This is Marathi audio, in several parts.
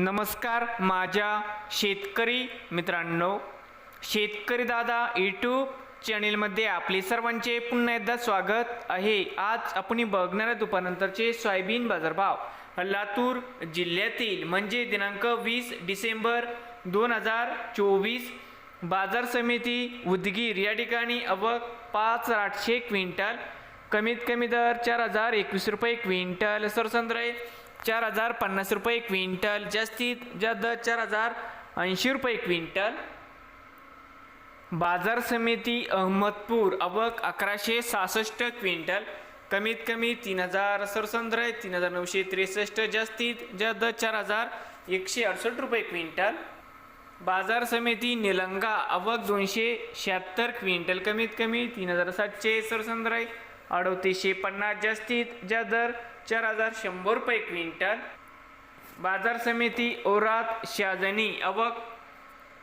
नमस्कार माझ्या शेतकरी मित्रांनो शेतकरी दादा यूट्यूब चॅनेलमध्ये आपले सर्वांचे पुन्हा एकदा स्वागत आहे. आज आपण बघणार आहे दुपारनंतरचे सोयाबीन बाजारभाव. लातूर जिल्ह्यातील म्हणजे दिनांक वीस डिसेंबर दोन हजार चोवीस बाजार समिती उदगीर या ठिकाणी अवक पाच आठशे क्विंटल कमीत कमी दर चार हजार एकवीस रुपये क्विंटल सरसंद्रे चार हजार पन्नास रुपये क्विंटल. जास्तीत जास्त चार हजार ऐंशी रुपये क्विंटल. बाजार समिती अहमदपूर अवक अकराशे सहासष्ट क्विंटल. कमीत कमी तीन हजार सरसंद्र तीन हजार नऊशे त्रेसष्ट. जास्तीत जास्त चार हजार एकशे अडसष्ट रुपये क्विंटल. बाजार समिती निलंगा अवक दोनशे शहात्तर क्विंटल. कमीत कमी तीन हजार सातशे सरसंद्राय अडतीसशे पन्नास जास्तीत ज्या दर चार हजार शंभर रुपये क्विंटल. बाजार समिती ओरात शाजनी अवक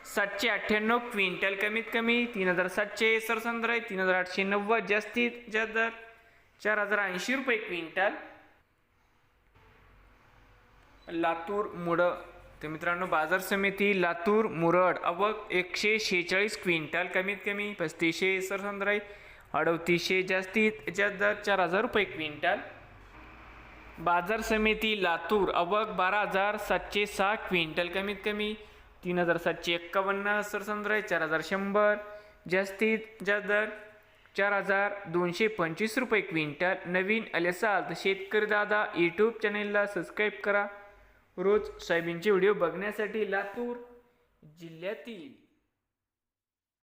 सातशे अठ्ठ्याण्णव क्विंटल कमीत कमी तीन हजार सातशे सरसंद्राई तीन हजार आठशे नव्वद जास्तीत ज्या दर चार हजार ऐंशी रुपये क्विंटल. लातूर मुडं तर मित्रांनो बाजार समिती लातूर मुरड अवक एकशे शेहेचाळीस क्विंटल कमीत कमी पस्तीसशे सरसंद्राई अडतीसशे जास्तीत जास्त दर चार हजार रुपये क्विंटल. बाजार समिती लातूर अवघ बारा हजार सातशे सहा क्विंटल कमीत कमी. तीन हजार सातशे एक्कावन्न सरसंद्राई चार हजार शंभर. जास्तीत जास्त दर चार हजार दोनशे पंचवीस रुपये क्विंटल. नवीन आले असाल तर शेतकरी दादा यूट्यूब चॅनेलला सबस्क्राईब करा. रोज सोयाबीनचे व्हिडिओ बघण्यासाठी लातूर जिल्ह्यातील